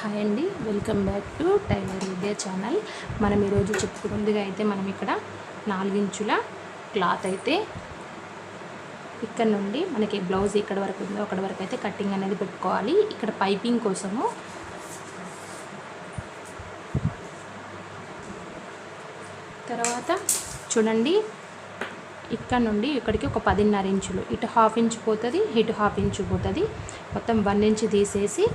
Hi అండి welcome back to tailor Vidya channel మనం ఈరోజు చెప్పుకుందిగా అయితే మనం ఇక్కడ నాలుగించుల క్లాత్ అయితే ఇక్కడ నుండి మనకి బ్లౌజ్ ఇక్కడ వరకు ఉందో అక్కడ వరకు అయితే కటింగ్ అనేది పెట్టుకోవాలి. ఇక్కడ పైపింగ్ కోసము తర్వాత చూడండి ఇక్కడ నుండి ఇక్కడికి ఒక పదిన్నర ఇంచులు. ఇటు హాఫ్ ఇంచు పోతుంది ఇటు హాఫ్ ఇంచు పోతుంది. మొత్తం వన్ ఇంచు తీసేసి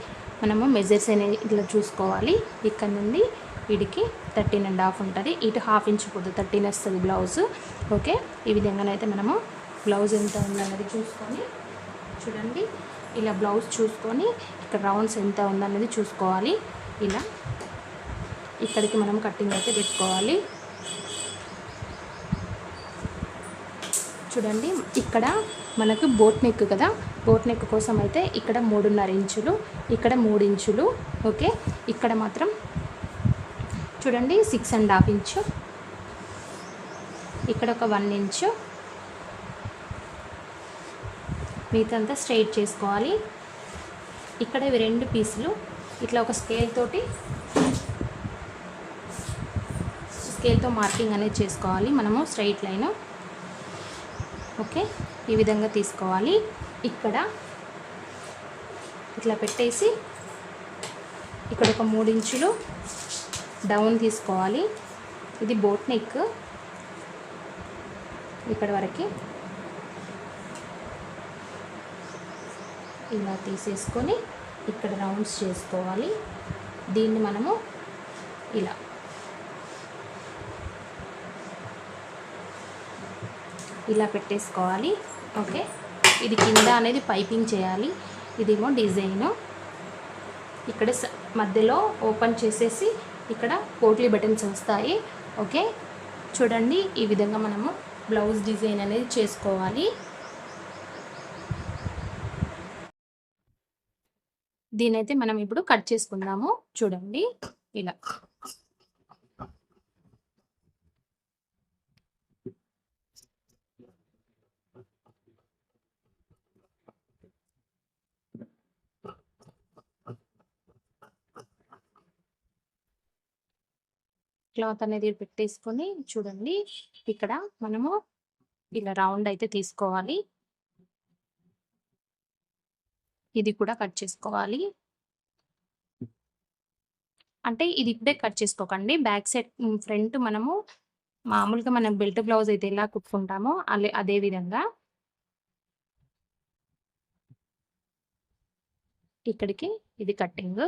మనము మెజర్స్ అనేది ఇట్లా చూసుకోవాలి. ఇక్కడ నుండి వీడికి థర్టీన్ అండ్ హాఫ్ ఉంటుంది. ఇటు హాఫ్ ఇంచ్ పోదు థర్టీన్ వస్తుంది బ్లౌజ్ ఓకే ఈ విధంగానైతే మనము బ్లౌజ్ ఎంత ఉందన్నది చూసుకొని చూడండి. ఇలా బ్లౌజ్ చూసుకొని ఇక్కడ రౌండ్స్ ఎంత ఉందన్నది చూసుకోవాలి. ఇలా ఇక్కడికి మనం కటింగ్ అయితే పెట్టుకోవాలి. చూడండి. ఇక్కడ మనకు బోట్ నెక్ కదా? బోట్ నెక్ కోసం అయితే ఇక్కడ మూడున్నర ఇంచులు ఇక్కడ మూడు ఇంచులు ఓకే? ఇక్కడ మాత్రం చూడండి సిక్స్ అండ్ హాఫ్ ఇంచు ఇక్కడ ఒక వన్ ఇంచు మిగతాంతా స్ట్రైట్ చేసుకోవాలి. ఇక్కడ ఇవి రెండు పీసులు. ఇట్లా ఒక స్కేల్ తోటి స్కేల్తో మార్కింగ్ అనేది చేసుకోవాలి మనము స్ట్రైట్ లైన్ ఓకే? ఈ విధంగా తీసుకోవాలి. ఇక్కడ ఇట్లా పెట్టేసి ఇక్కడ ఒక మూడు ఇంచులు డౌన్ తీసుకోవాలి. ఇది బోట్ నెక్. ఇక్కడ వరకు ఇలా తీసేసుకొని ఇక్కడ రౌండ్స్ చేసుకోవాలి. దీన్ని మనము ఇలా ఇలా పెట్టేసుకోవాలి. ఓకే. ఇది కింద అనేది పైపింగ్ చేయాలి. ఇదేమో డిజైన్. ఇక్కడ మధ్యలో ఓపెన్ చేసేసి ఇక్కడ పోట్లీ బటన్స్ వస్తాయి. ఓకే? చూడండి ఈ విధంగా మనము బ్లౌజ్ డిజైన్ అనేది చేసుకోవాలి. దీనైతే మనం ఇప్పుడు కట్ చేసుకుందాము. చూడండి ఇలా. క్లాత్ అనేది పెట్టేసుకొని చూడండి. ఇక్కడ మనము ఇలా రౌండ్ అయితే తీసుకోవాలి. ఇది కూడా కట్ చేసుకోవాలి. అంటే ఇది ఇప్పుడే కట్ చేసుకోకండి. బ్యాక్ సైడ్ ఫ్రంట్ మనము మామూలుగా మనం బెల్ట్ బ్లౌజ్ అయితే ఎలా కుట్టుకుంటామో అలే అదే విధంగా ఇక్కడికి ఇది కట్టింగ్.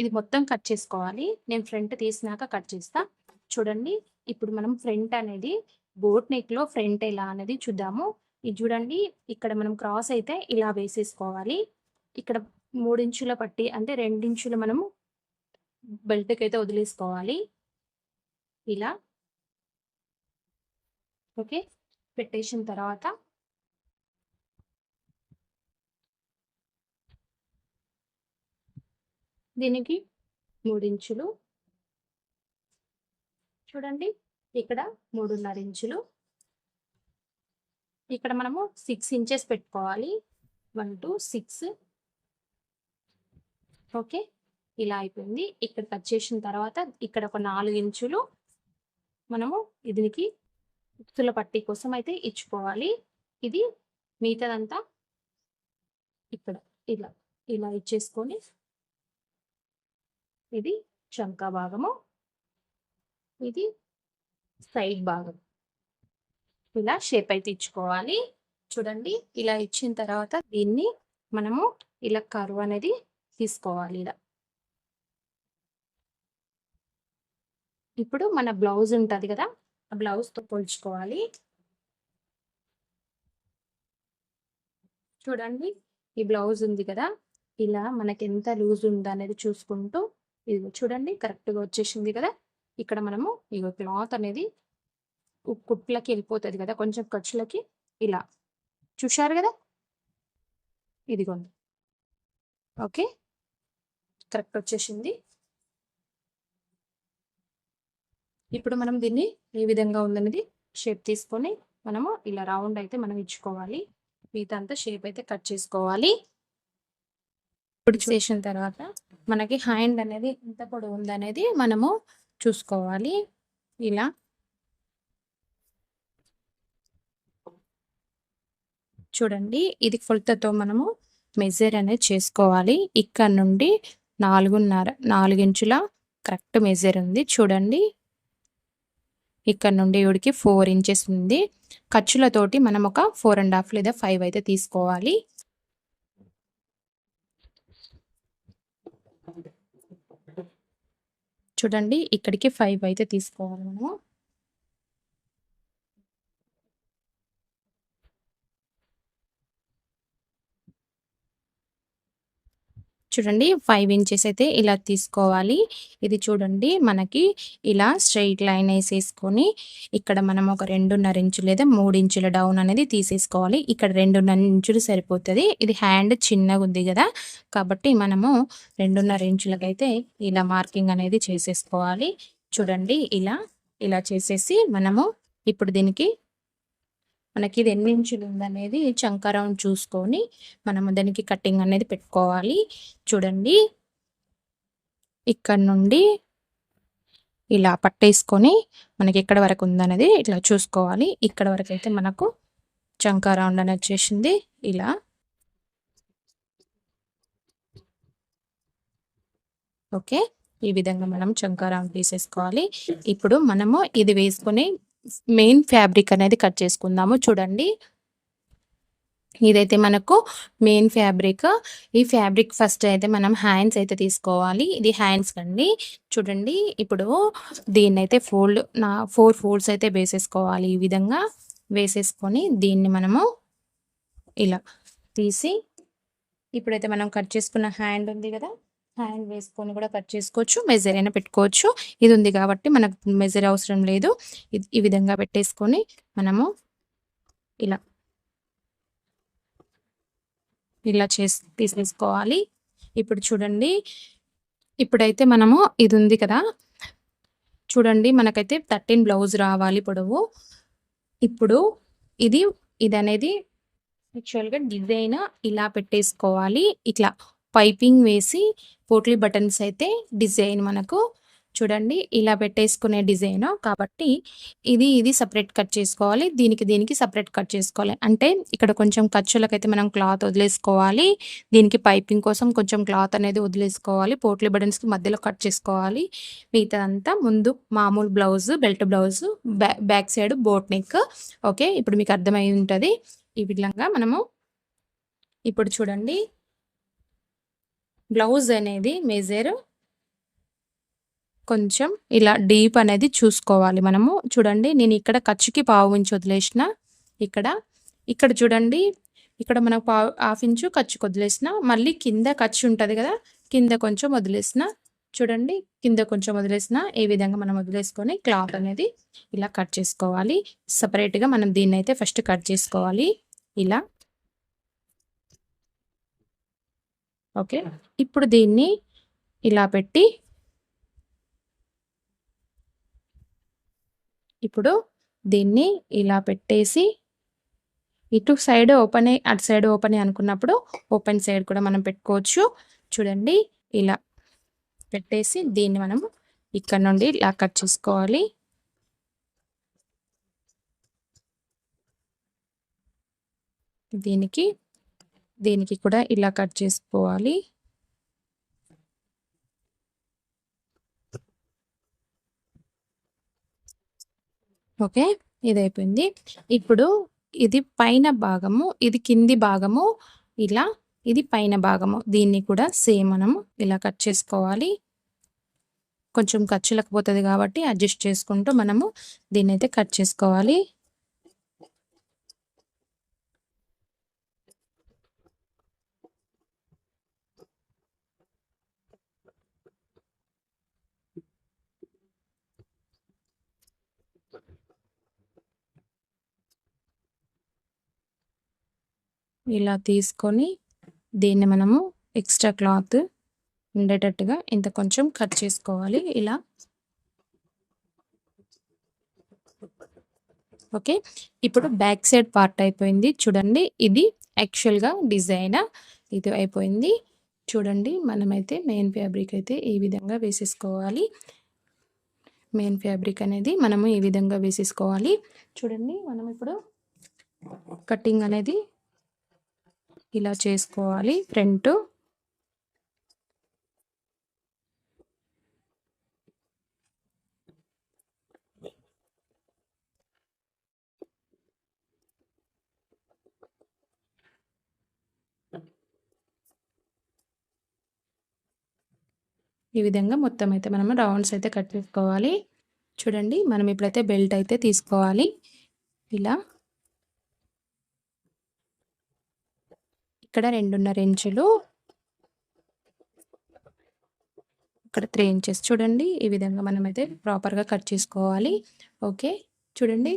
ఇది మొత్తం కట్ చేసుకోవాలి. నేను ఫ్రంట్ తీసినాక కట్ చేస్తా. చూడండి ఇప్పుడు మనం ఫ్రంట్ అనేది బోట్ నెక్లో ఫ్రంట్ ఎలా అనేది చూద్దాము. ఇది చూడండి ఇక్కడ మనం క్రాస్ అయితే ఇలా వేసేసుకోవాలి. ఇక్కడ మూడించుల పట్టి అంటే రెండించులు మనము బెల్ట్కి అయితే వదిలేసుకోవాలి. ఇలా. ఓకే పెట్టేసిన తర్వాత దీనికి మూడించులు. చూడండి ఇక్కడ మూడున్నర ఇంచులు. ఇక్కడ మనము సిక్స్ ఇంచెస్ పెట్టుకోవాలి. వన్ టు సిక్స్ ఓకే ఇలా అయిపోయింది. ఇక్కడ కట్ చేసిన తర్వాత ఇక్కడ ఒక నాలుగు ఇంచులు మనము దీనికి ఉత్తుల పట్టి కోసం అయితే ఇచ్చుకోవాలి. ఇది మిగతాదంతా ఇక్కడ ఇలా ఇలా ఇచ్చేసుకొని ఇది చంకా భాగము. ఇది సైడ్ భాగం ఇలా షేప్ అయితే ఇచ్చుకోవాలి. చూడండి ఇలా ఇచ్చిన తర్వాత దీన్ని మనము ఇలా కరువు అనేది తీసుకోవాలి ఇలా. ఇప్పుడు మన బ్లౌజ్ ఉంటుంది కదా ఆ బ్లౌజ్తో పోల్చుకోవాలి. చూడండి ఈ బ్లౌజ్ ఉంది కదా ఇలా మనకి ఎంత లూజ్ ఉందనేది చూసుకుంటూ ఇది చూడండి కరెక్ట్గా వచ్చేసింది కదా. ఇక్కడ మనము ఇగో క్లాత్ అనేది కుట్లకి వెళ్ళిపోతుంది కదా కొంచెం ఖర్చులకి. ఇలా. చూశారు కదా? ఇదిగోండి. ఓకే. కరెక్ట్ వచ్చేసింది. ఇప్పుడు మనం దీన్ని ఏ విధంగా ఉందనేది షేప్ తీసుకొని మనము ఇలా రౌండ్ అయితే మనం ఇచ్చుకోవాలి. మిగతా అంతా షేప్ అయితే కట్ చేసుకోవాలి. ఇప్పుడు చేసిన తర్వాత మనకి హ్యాండ్ అనేది ఎంత పొడవు ఉందనేది మనము చూసుకోవాలి. ఇలా. చూడండి ఇది కొలతతో మనము మెజర్ అనేది చేసుకోవాలి. ఇక్కడ నుండి నాలుగున్నర నాలుగించుల కరెక్ట్ మెజర్ ఉంది. చూడండి. ఇక్కడ నుండి ఇవిడికి ఫోర్ ఇంచెస్ ఉంది. ఖర్చులతోటి మనం ఒక ఫోర్ అండ్ హాఫ్ లేదా ఫైవ్ అయితే తీసుకోవాలి. చూడండి ఇక్కడికి ఫైవ్ అయితే తీసుకోవాలి మనము చూడండి ఫైవ్ ఇంచెస్ అయితే ఇలా తీసుకోవాలి. ఇది చూడండి మనకి ఇలా స్ట్రైట్ లైన్ వేసేసుకొని ఇక్కడ మనం ఒక రెండున్నర ఇంచు లేదా మూడు ఇంచుల డౌన్ అనేది తీసేసుకోవాలి. ఇక్కడ రెండున్నర ఇంచులు సరిపోతుంది. ఇది హ్యాండ్ చిన్నగా ఉంది కదా కాబట్టి మనము రెండున్నర ఇంచులకైతే ఇలా మార్కింగ్ అనేది చేసేసుకోవాలి. చూడండి ఇలా ఇలా చేసేసి మనము ఇప్పుడు దీనికి మనకి ఇది ఎన్ని ఇంచులు ఉందనేది చంకరం చూసుకొని మనము దానికి కటింగ్ అనేది పెట్టుకోవాలి. చూడండి. ఇక్కడ నుండి ఇలా పట్టేసుకొని మనకి ఎక్కడ వరకు ఉందనేది ఇట్లా చూసుకోవాలి. ఇక్కడ వరకు అయితే మనకు చంకా రౌండ్ అనేది వచ్చేసింది. ఇలా. ఓకే. ఈ విధంగా మనం చంకా రౌండ్ తీసేసుకోవాలి. ఇప్పుడు మనము ఇది వేసుకొని మెయిన్ ఫ్యాబ్రిక్ అనేది కట్ చేసుకుందాము. చూడండి. ఇదైతే మనకు మెయిన్ ఫ్యాబ్రిక్. ఈ ఫ్యాబ్రిక్ ఫస్ట్ అయితే మనం హ్యాండ్స్ అయితే తీసుకోవాలి. ఇది హ్యాండ్స్ అండి చూడండి. ఇప్పుడు దీన్ని అయితే ఫోల్డ్ నా ఫోర్ ఫోల్డ్స్ అయితే వేసేసుకోవాలి. ఈ విధంగా వేసేసుకొని దీన్ని మనము ఇలా తీసి ఇప్పుడైతే మనం కట్ చేసుకున్న హ్యాండ్ ఉంది కదా. హ్యాండ్ వేసుకొని కూడా కట్ చేసుకోవచ్చు మెజర్ అయినా పెట్టుకోవచ్చు. ఇది ఉంది కాబట్టి మనకు మెజర్ అవసరం లేదు. ఈ విధంగా పెట్టేసుకొని మనము ఇలా ఇలా చేసి తీసేసుకోవాలి. ఇప్పుడు చూడండి ఇప్పుడైతే మనము ఇది ఉంది కదా. చూడండి మనకైతే థర్టీన్ బ్లౌజ్ రావాలి పొడవు. ఇప్పుడు ఇది ఇది అనేది యాక్చువల్గా డిజైన్ ఇలా పెట్టేసుకోవాలి. ఇట్లా పైపింగ్ వేసి పోట్లీ బటన్స్ అయితే డిజైన్ మనకు చూడండి ఇలా పెట్టేసుకునే డిజైన్ కాబట్టి ఇది ఇది సపరేట్ కట్ చేసుకోవాలి. దీనికి దీనికి సపరేట్ కట్ చేసుకోవాలి. అంటే ఇక్కడ కొంచెం ఖర్చులకైతే మనం క్లాత్ వదిలేసుకోవాలి. దీనికి పైపింగ్ కోసం కొంచెం క్లాత్ అనేది వదిలేసుకోవాలి. పోట్లీ బటన్స్కి మధ్యలో కట్ చేసుకోవాలి. మిగతాదంతా ముందు మామూలు blouse belt blouse back side boat neck. Okay? ఇప్పుడు మీకు అర్థమై ఉంటుంది. ఈ విధంగా మనము ఇప్పుడు చూడండి బ్లౌజ్ అనేది మెజర్. కొంచెం ఇలా డీప్ అనేది చూసుకోవాలి మనము. చూడండి నేను ఇక్కడ ఖర్చుకి పావు ఇంచు వదిలేసిన. ఇక్కడ ఇక్కడ చూడండి ఇక్కడ మనకు పావు హాఫ్ ఇంచు ఖర్చుకు వదిలేసిన. మళ్ళీ కింద ఖర్చు ఉంటుంది కదా కింద కొంచెం వదిలేసిన. చూడండి కింద కొంచెం వదిలేసిన. ఏ విధంగా మనం వదిలేసుకొని క్లాత్ అనేది ఇలా కట్ చేసుకోవాలి. సపరేట్గా మనం దీన్ని అయితే ఫస్ట్ కట్ చేసుకోవాలి. ఇలా. ఓకే. ఇప్పుడు దీన్ని ఇలా పెట్టి ఇప్పుడు దీన్ని ఇలా పెట్టేసి ఇటు సైడ్ ఓపెన్ అటు సైడ్ ఓపెన్ అనుకున్నప్పుడు ఓపెన్ సైడ్ కూడా మనం పెట్టుకోవచ్చు. చూడండి ఇలా పెట్టేసి దీన్ని మనం ఇక్కడ నుండి ఇలా కట్ చేసుకోవాలి. దీనికి దీనికి కూడా ఇలా కట్ చేసుకోవాలి. ఓకే ఇది అయిపోయింది ఇప్పుడు ఇది పైన భాగము ఇది కింది భాగము ఇలా ఇది పైన భాగము. దీన్ని కూడా సేమ్ మనము ఇలా కట్ చేసుకోవాలి. కొంచెం ఖర్చులకు పోతుంది కాబట్టి అడ్జస్ట్ చేసుకుంటూ మనము దీన్ని అయితే కట్ చేసుకోవాలి. ఇలా తీసుకొని దీన్ని మనము ఎక్స్ట్రా క్లాత్ ఉండేటట్టుగా ఇంత కొంచెం కట్ చేసుకోవాలి. ఇలా. ఓకే. ఇప్పుడు బ్యాక్ సైడ్ పార్ట్ అయిపోయింది. చూడండి ఇది యాక్చువల్గా డిజైన్ ఇది అయిపోయింది. చూడండి మనమైతే మెయిన్ ఫ్యాబ్రిక్ అయితే ఈ విధంగా వేసేసుకోవాలి. మెయిన్ ఫ్యాబ్రిక్ అనేది మనము ఈ విధంగా వేసేసుకోవాలి. చూడండి మనం ఇప్పుడు కటింగ్ అనేది ఇలా చేసుకోవాలి. ఫ్రంట్. ఈ విధంగా మొత్తం అయితే మనం రౌండ్స్ అయితే కట్ చేసుకోవాలి. చూడండి మనం ఇప్పుడైతే బెల్ట్ అయితే తీసుకోవాలి. ఇలా. ఇక్కడ రెండున్నర ఇంచులు. ఇక్కడ త్రీ ఇంచెస్ చూడండి. ఈ విధంగా మనమైతే ప్రాపర్గా కట్ చేసుకోవాలి. ఓకే. చూడండి.